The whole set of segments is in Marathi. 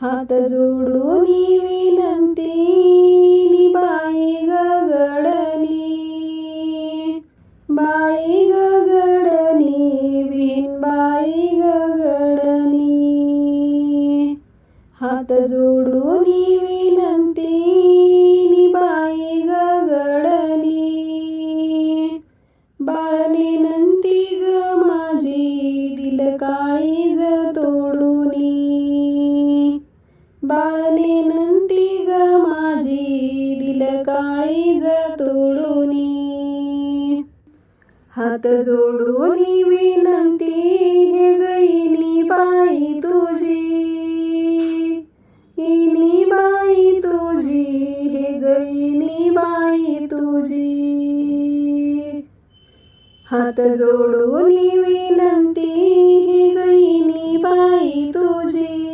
हात जोडून विनंती बाई गगडली बाई गगडली विन बाई गगडली हात जोडून विनंती बाई गगडली हात जोडून विनंती हे गईनी बाई तुझी. इनी बाई तुझी हे गईनी बाई तुझी. हात जोडून विनंती हे गईनी बाई तुझी.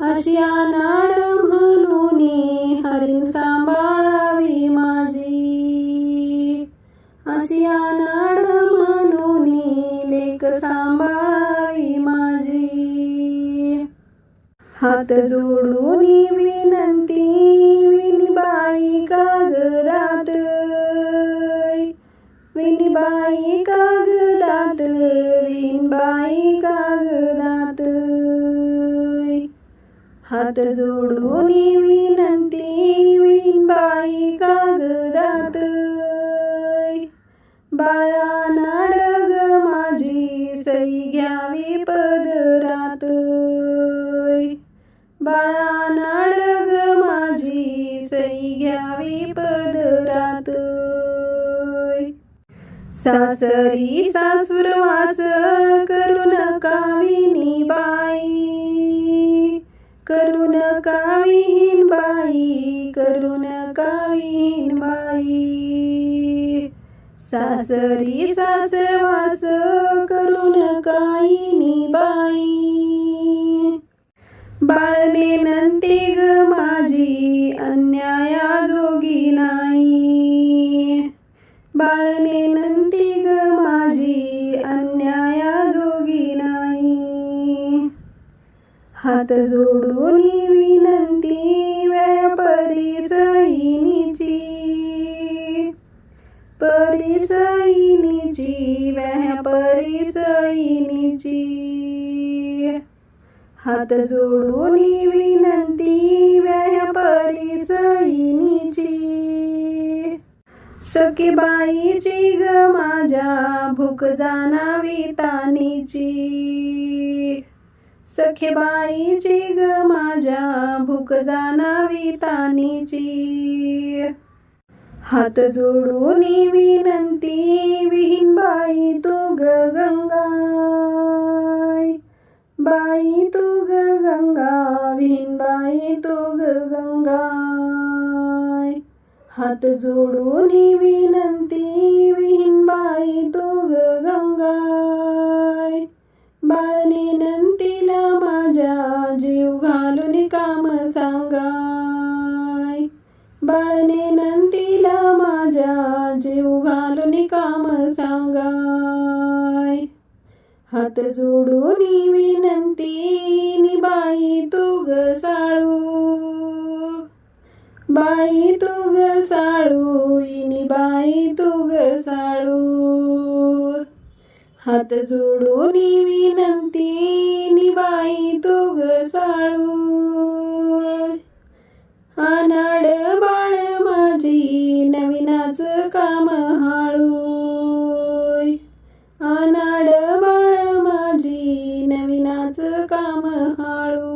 अशी हात जोडून विनंती विनबाई कागदात. विनबाई कागदात विनबाई कागदात. हात जोडून विनंती विनबाई कागदात. बाळा नाडग माझी सई घ्यावी पद बाळा नाडग माझी सई घ्यावी पदरात. सासरी सासुरवास करू नका विनी बाई. करू नका विहीन बाई करू नका विहीन बाई. सासरी सासरवास बाळने नंती ग माझी अन्याया जोगी नाही. बाळने नंती ग माझी अन्याया जोगी नाही. हात जोडून विनंती व्यापारी सैनीची परिसैनीची व्यापारी सैनीची हात जोडून विनंती व्यापारी सईनीची सखी बाईची ग माझ्या भूक जाणावी तानीची. सखे बाईची ग माझ्या भूक जाणावी तानीची. हात जोडून विनंती बाई तू ग गंगा विहीन बाई तू ग गंगाय. हात जोडून विनंती विहीन बाई तू ग गंगाय. नंतीला माझ्या जीव घालून काम सांगा हात जोडून विनंती नि बाई तू ग साळू. बाई तू ग साळू इनी बाई तू ग साळू. हात जोडून विनंती नि बाई तू ग साळू. अनाड बाळ माझी नवीनाच काम हाळू ಹಾಳು